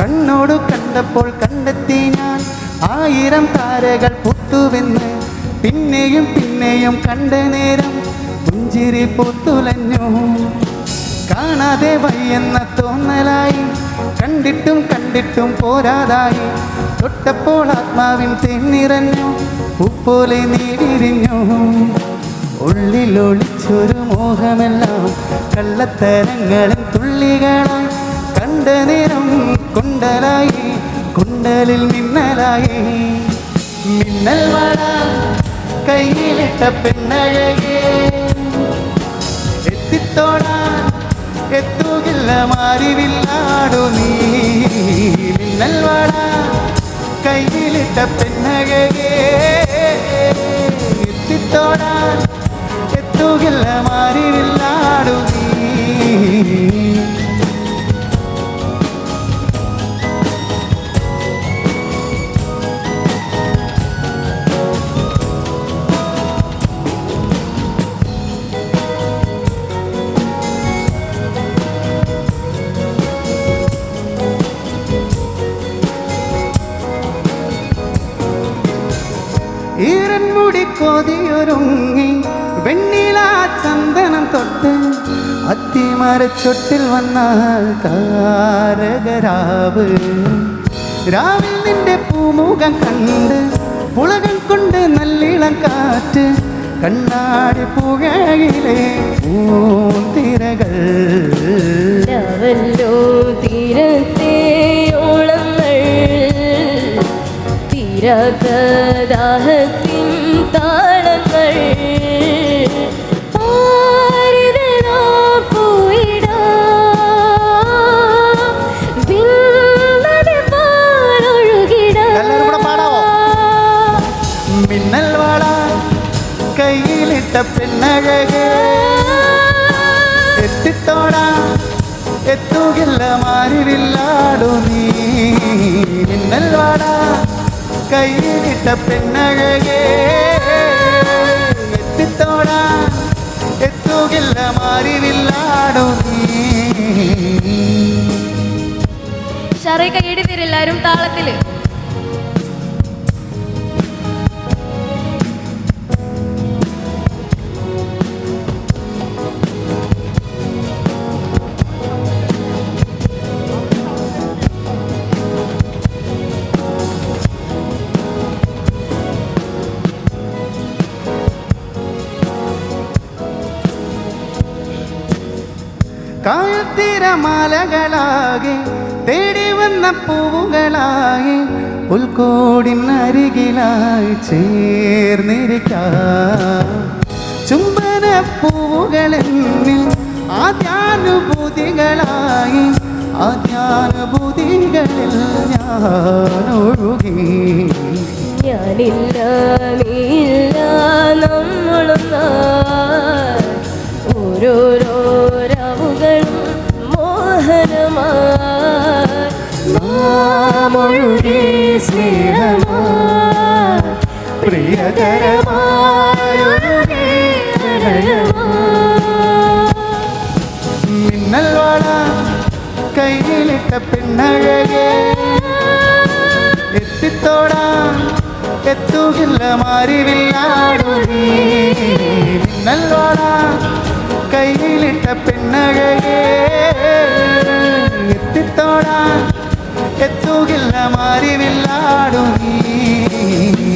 കണ്ണോട് കണ്ടപ്പോൾ കണ്ടെത്തി ഞാൻ. ആയിരം താരകൾ പുത്തുവെന്ന് പിന്നെയും പിന്നെയും കണ്ട നേരം പുഞ്ചിരി പൂത്തുലഞ്ഞു. കാണാതെ വയ്യെന്ന തോന്നലായി. കണ്ടിട്ടും കണ്ടിട്ടും പോരാതായി. തൊട്ടപ്പോൾ ആത്മാവിൻ തെന്നിറഞ്ഞു. ഉപ്പോലെ നീടിരിഞ്ഞു ഉള്ളിലൊളിച്ചൊരു മോഹമെല്ലാം കള്ളത്തരങ്ങളും തുള്ളികളായി. കണ്ട കുണ്ടലായി കുണ്ടലിൽ മിന്നലായി. മിന്നൽ വള കയ്യിലിട്ട പെണ്ണഴകേ. എത്തിത്തോടാൻ എത്തുകില്ല മാറിവില്ലാടു നീ. മിന്നൽ വള കയ്യിലിട്ട പെണ്ണഴകേ. എത്തിത്തോടാൻ എത്തുകില്ല മാറിവില്ലാടു നീ. കൊതിയൊരുങ്ങി വെണ്ണില ചന്ദനം തൊട്ട് അത്തിമരച്ചൊട്ടിൽ വന്നാൽ കാരകരാവ്. രാവിൽ നിന്റെ പൂമുഖം കണ്ട് പുളകൾ കൊണ്ട് നല്ലിളം കാറ്റ് കണ്ണാടി പുകയിലെ പൂത്തിരകൾ തീരത്തെ ഓളങ്ങൾ തീരാത്ത ദാഹത്തിൻ താളങ്ങൾ പാരിതനാ പോയിടാ വിണ്ണത് പാലൊഴുകിടാ എല്ലാവരും കൂടെ പാടാവോ? മിന്നൽ വാട കയ്യിലിട്ട പെണ്ണഴകേ എത്തിത്തോടാ എത്തുകില്ല മാറിവില്ലാടു നീ മിന്നൽ വാട കയ്യിലിട്ട പെണ്ണഴകേ ഷറേ കൈയടി തരും താളത്തിൽ? കായത്തിരമാലകളാകെ തേടി വന്ന പൂവുകളായി പുൽക്കോടിനരികിലായി ചേർന്നിരിക്കാം. ചുംബന പൂവുകളെന്നിൽ ആദ്യാനുഭൂതികളായി ആദ്യാനുഭൂതികളിൽ ഞാൻ ഒഴുകി ഞാനില്ല ഇല്ല നമ്മളൊന്നായി നാമൊഴുകി സ്നേഹമാ പ്രിയകരമായൊഴുകി മിന്നൽ വള കയ്യിലിട്ട പെണ്ണഴകേ എത്തിത്തോടാൻ എത്തുകില്ല മാറിവില്ലാടു നീ മിന്നൽ വള കയ്യിലിട്ട പെണ്ണഴകേ എത്തിത്തോടാൻ മൂകില്ല മാറിവില്ലാടു നീ.